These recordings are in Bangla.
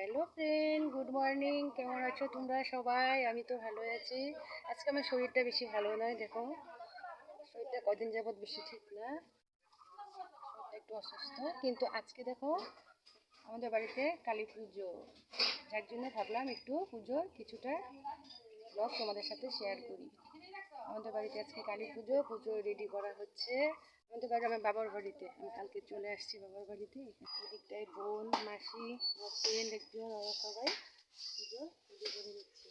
হ্যালো ফ্রেন্ড গুড মর্নিং কেমন আছো তোমরা সবাই? আমি তো ভালো আছি। আজকে আমার শরীরটা বেশি ভালো নয়, দেখো। শরীরটা কদিন যাবৎ বেশি ঠিক না। একটু অসুস্থ। কিন্তু আজকে দেখো, আমাদের বাড়িতে কালী পুজো। যার জন্য ভাবলাম একটু পুজোর কিছুটা ব্লগ তোমাদের সাথে শেয়ার করি। আমাদের বাড়িতে আজকে কালী পুজো পুজো রেডি করা হচ্ছে। আমাদের বাড়ি আমার বাবার বাড়িতে। আমি কালকে চলে আসছি বাবার বাড়িতে। এদিকটায় বোন মাসি আমার ফ্রেন্ড একজন ওরা সবাই পুজো রেডি করে নিচ্ছে।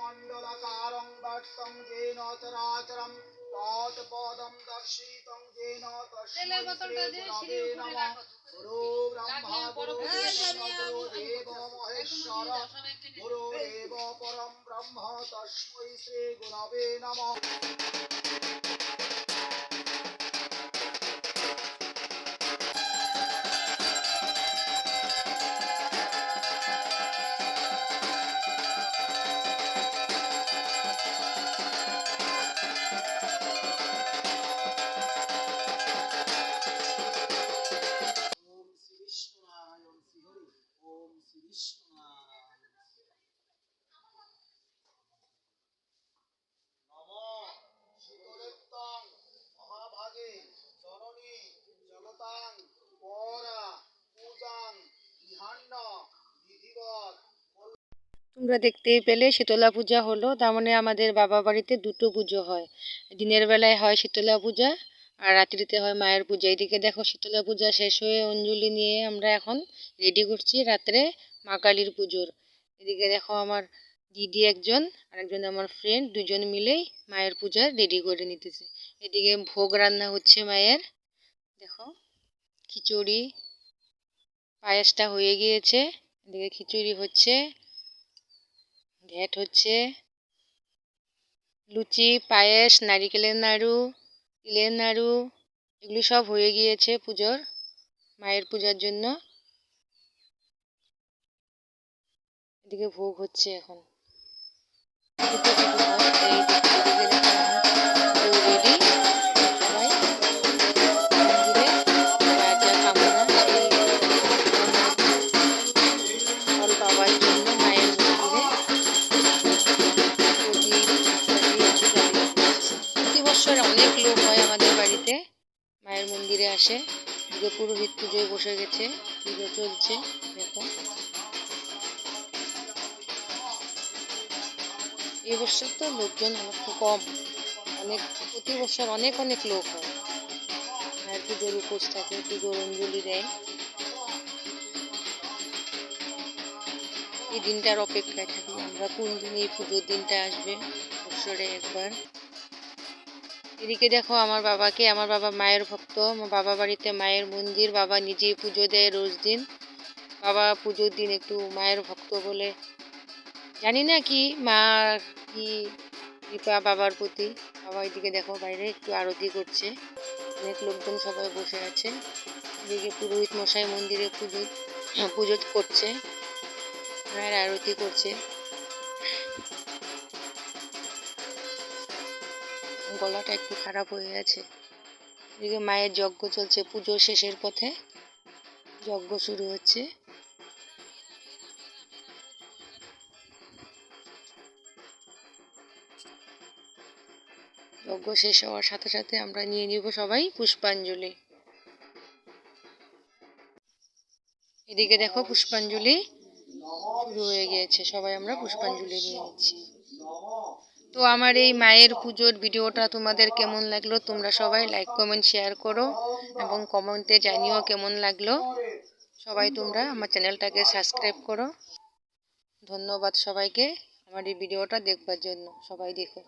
মন্ডলাকারং বাক্তং যেন চরাচরম তৎপদম দর্শিতং যেন তস্মৈ শ্রী গুরবে নমঃ। গুরু ব্রহ্মা ব্রহ্ম তস্মৈ শ্রী গুরবে নমঃ। তোমরা দেখতেই পেলে শীতলা পূজা হলো। তার মানে আমাদের বাবা বাড়িতে দুটো পুজো হয়। দিনের বেলায় হয় শীতলা পূজা আর রাত্রিতে হয় মায়ের পূজা। এদিকে দেখো শীতলা পূজা শেষ হয়ে অঞ্জলি নিয়ে আমরা এখন রেডি করছি রাত্রে মা কালীর পুজোর। এদিকে দেখো আমার দিদি একজন আর একজন আমার ফ্রেন্ড দুজন মিলেই মায়ের পূজা রেডি করে নিতেছে। এদিকে ভোগ রান্না হচ্ছে মায়ের। দেখো খিচুড়ি, পায়েসটা হয়ে গিয়েছে। এদিকে খিচুড়ি হচ্ছে। ঘ্যাট হচ্ছে লুচি, পায়েস, নারিকেলের নাড়ু, তিলের নাড়ু, এগুলি সব হয়ে গিয়েছে পুজোর, মায়ের পূজার জন্য। এদিকে ভোগ হচ্ছে এখন। অনেক লোক হয় আমাদের বাড়িতে। মায়ের মন্দিরে আসে। এদিকে পুরোহিত পুজোয় বসে গেছে, পুজো চলছে, দেখো। এই বছর তো লোকজন অনেক কম। অনেক, প্রতি বছর অনেক অনেক লোক হয়। মায়ের পুজোর উপোস থাকে পুজোর অঞ্জলি দেয়। এই দিনটার অপেক্ষায় থাকি। আমরা কোন দিন এই পুজোর দিনটা আসবে? বছরে একবার। এদিকে দেখো আমার বাবাকে, আমার বাবা মায়ের ভক্ত, আমার বাবা বাড়িতে মায়ের মন্দির, বাবা নিজেই পুজো দেয় রোজ দিন। বাবা পুজোর দিন একটু মায়ের ভক্ত বলে। জানি না কি মা কি কৃপা বাবার প্রতি। বাবা এদিকে দেখো বাইরে একটু আরতি করছে। অনেক লোকজন সবাই বসে আছে। এদিকে পুরোহিত মশাই মন্দিরে পুজো পুজো করছে। মায়ের আরতি করছে। গলাটা একটু খারাপ হয়ে আছে এদিকে মায়ের যজ্ঞ চলছে, পুজো শেষের পথে। যজ্ঞ শুরু হচ্ছে। যজ্ঞ শেষ হওয়ার সাথে সাথে আমরা নিয়ে নিব সবাই পুষ্পাঞ্জলি। এদিকে দেখো পুষ্পাঞ্জলি শুরু হয়ে গিয়েছে। সবাই আমরা পুষ্পাঞ্জলি নিয়ে নিচ্ছি। তো আমার এই মায়ের পুজোর ভিডিওটা তোমাদের কেমন লাগল? তোমরা সবাই লাইক কমেন্ট শেয়ার করো এবং কমেন্টে জানিও কেমন লাগল। সবাই তোমরা আমার চ্যানেলটাকে সাবস্ক্রাইব করো। ধন্যবাদ সবাইকে। আমার এই ভিডিওটা দেখবার জন্য। সবাই দেখো।